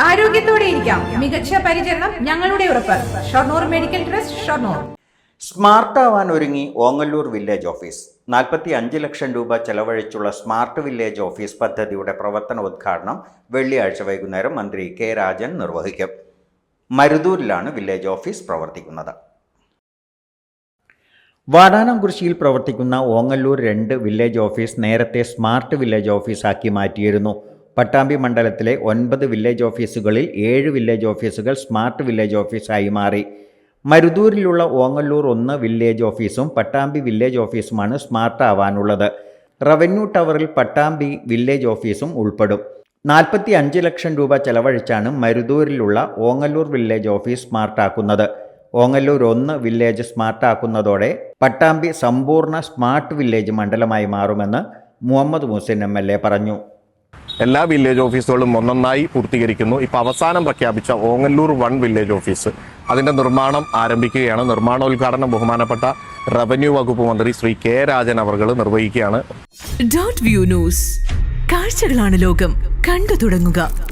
ആരോഗ്യത്തോടെ ഇരിക്കാം. മികച്ച പരിചരണം ഞങ്ങളുടെ ഉറപ്പ്. Shoranur medical trust Shoranur. സ്മാർട്ടാവാൻ ഒരുങ്ങി ഓങ്ങല്ലൂർ വില്ലേജ് ഓഫീസ്. നാൽപ്പത്തി അഞ്ച് ലക്ഷം രൂപ ചെലവഴിച്ചുള്ള സ്മാർട്ട് വില്ലേജ് ഓഫീസ് പദ്ധതിയുടെ പ്രവർത്തന ഉദ്ഘാടനം വെള്ളിയാഴ്ച വൈകുന്നേരം മന്ത്രി കെ രാജൻ നിർവഹിക്കും. മരുതൂരിലാണ് വില്ലേജ് ഓഫീസ് പ്രവർത്തിക്കുന്നത്. വാടാനംകുറിശ്ശിയിൽ പ്രവർത്തിക്കുന്ന ഓങ്ങല്ലൂർ രണ്ട് വില്ലേജ് ഓഫീസ് നേരത്തെ സ്മാർട്ട് വില്ലേജ് ഓഫീസാക്കി മാറ്റിയിരുന്നു. പട്ടാമ്പി മണ്ഡലത്തിലെ ഒൻപത് വില്ലേജ് ഓഫീസുകളിൽ ഏഴ് വില്ലേജ് ഓഫീസുകൾ സ്മാർട്ട് വില്ലേജ് ഓഫീസായി മാറി. മരുതൂരിലുള്ള ഓങ്ങല്ലൂർ ഒന്ന് വില്ലേജ് ഓഫീസും പട്ടാമ്പി വില്ലേജ് ഓഫീസുമാണ് സ്മാർട്ട് ആവാനുള്ളത്. റവന്യൂ ടവറിൽ പട്ടാമ്പി വില്ലേജ് ഓഫീസും ഉൾപ്പെടും. നാൽപ്പത്തി അഞ്ച് ലക്ഷം രൂപ ചെലവഴിച്ചാണ് മരുതൂരിലുള്ള ഓങ്ങല്ലൂർ വില്ലേജ് ഓഫീസ് സ്മാർട്ടാക്കുന്നത്. ഓങ്ങല്ലൂർ ഒന്ന് വില്ലേജ് സ്മാർട്ടാക്കുന്നതോടെ പട്ടാമ്പി സമ്പൂർണ സ്മാർട്ട് വില്ലേജ് മണ്ഡലമായി മാറുമെന്ന് മുഹമ്മദ് മുസിൻ എ പറഞ്ഞു. എല്ലാ വില്ലേജ് ഓഫീസുകളും ഒന്നൊന്നായി പൂർത്തീകരിക്കുന്നു. ഇപ്പൊ അവസാനം പ്രഖ്യാപിച്ച ഓങ്ങല്ലൂർ വൺ വില്ലേജ് ഓഫീസ് അതിന്റെ നിർമ്മാണം ആരംഭിക്കുകയാണ്. നിർമ്മാണോദ്ഘാടനം ബഹുമാനപ്പെട്ട റവന്യൂ വകുപ്പ് മന്ത്രി ശ്രീ കെ രാജൻ അവർ നിർവഹിക്കുകയാണ്. വ്യൂ ന്യൂസ് കാഴ്ചകളാണ് ലോകം. കണ്ടു തുടങ്ങുക.